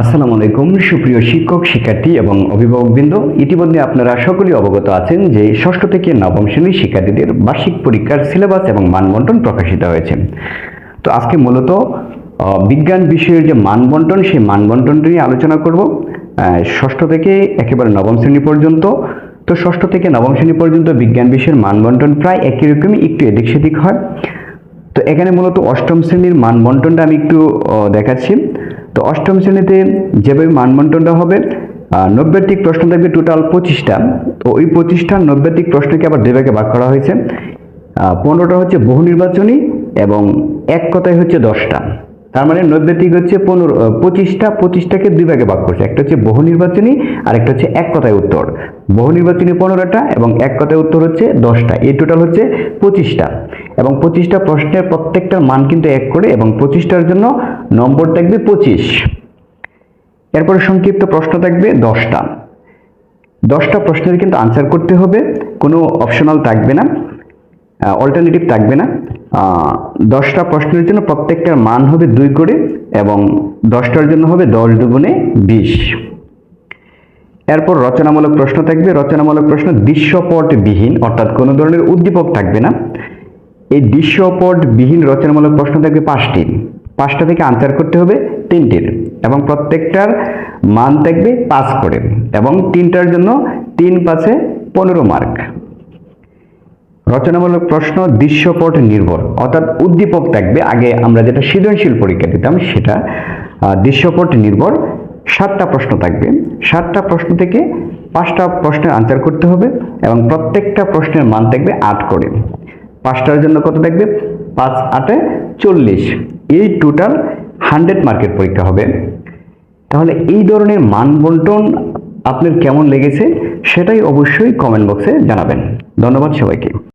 আসসালামু আলাইকুম, সুপ্রিয় শিক্ষক, শিক্ষার্থী এবং অভিভাবকবৃন্দ। ইতিমধ্যে আপনারা সকলেই অবগত আছেন যে ষষ্ঠ থেকে নবম শ্রেণির শিক্ষার্থীদের বার্ষিক পরীক্ষার সিলেবাস এবং মানবন্টন প্রকাশিত হয়েছে। তো আজকে মূলত বিজ্ঞান বিষয়ের যে মানবন্টন, সেই মানবন্টনটি নিয়ে আলোচনা করব। ষষ্ঠ থেকে একেবারে নবম শ্রেণি পর্যন্ত। তো ষষ্ঠ থেকে নবম শ্রেণি পর্যন্ত বিজ্ঞান বিষয়ের মানবন্টন প্রায় একই রকমই, একটু এদিক সেদিক হয়। তো এখানে মূলত অষ্টম শ্রেণির মান বন্টনটা আমি একটু দেখাচ্ছি। তো অষ্টম শ্রেণীতে যেভাবে মান বন্টনটা হবে নব্বইটিক প্রশ্ন থাকবে টোটাল পঁচিশটা। তো ওই পঁচিশটা নব্বইটিক প্রশ্নকে আবার ভাগে ভাগ করা হয়েছে। পনেরোটা হচ্ছে বহু নির্বাচনী এবং এক কথায় হচ্ছে দশটা। তার মানে নব্বইটিক হচ্ছে পনেরো পঁচিশটা, পঁচিশটাকে দুই ভাগে ভাগ করছে। একটা হচ্ছে বহু নির্বাচনী, আর একটা হচ্ছে এক কথায় উত্তর। বহু নির্বাচনী পনেরোটা এবং এক কথায় উত্তর হচ্ছে দশটা। এই টোটাল হচ্ছে পঁচিশটা। এবং পঁচিশটা প্রশ্নের প্রত্যেকটার মান কিন্তু এক করে এবং পঁচিশটার জন্য নম্বর থাকবে পঁচিশ। এরপরে সংক্ষিপ্ত প্রশ্ন থাকবে দশটা। দশটা প্রশ্নের কিন্তু আনসার করতে হবে, কোনো অপশনাল থাকবে না। অল্টারনেটিভ থাকবে না। দশটা প্রশ্নের জন্য প্রত্যেকটার মান হবে দুই করে এবং দশটার জন্য হবে দশ দুগুণে বিশ। এরপর রচনামূলক প্রশ্ন থাকবে। রচনামূলক প্রশ্ন দৃশ্যপটবিহীন, অর্থাৎ কোনো ধরনের উদ্দীপক থাকবে না। এই দৃশ্যপটবিহীন রচনামূলক প্রশ্ন থাকবে পাঁচটি। পাঁচটা থেকে আনসার করতে হবে তিনটির এবং প্রত্যেকটার মান থাকবে পাঁচ করে এবং তিনটার জন্য তিন পাঁচে পনেরো মার্ক রচনামূলক প্রশ্ন, দৃশ্যপট নির্ভর। অর্থাৎ উদ্দীপক থাকবে। আগে আমরা যেটা সৃজনশীল পরীক্ষা দিতাম, সেটা দৃশ্যপট নির্ভর। সাতটা প্রশ্ন থাকবে। সাতটা প্রশ্ন থেকে পাঁচটা প্রশ্নের আনসার করতে হবে এবং প্রত্যেকটা প্রশ্নের মান থাকবে আট করে। পাঁচটার জন্য কত থাকবে? পাঁচ আটে চল্লিশ। এই টোটাল হান্ড্রেড মার্কের পরীক্ষা হবে। তাহলে এই ধরনের মান বন্টন আপনার কেমন লেগেছে, সেটাই অবশ্যই কমেন্ট বক্সে জানাবেন। ধন্যবাদ সবাইকে।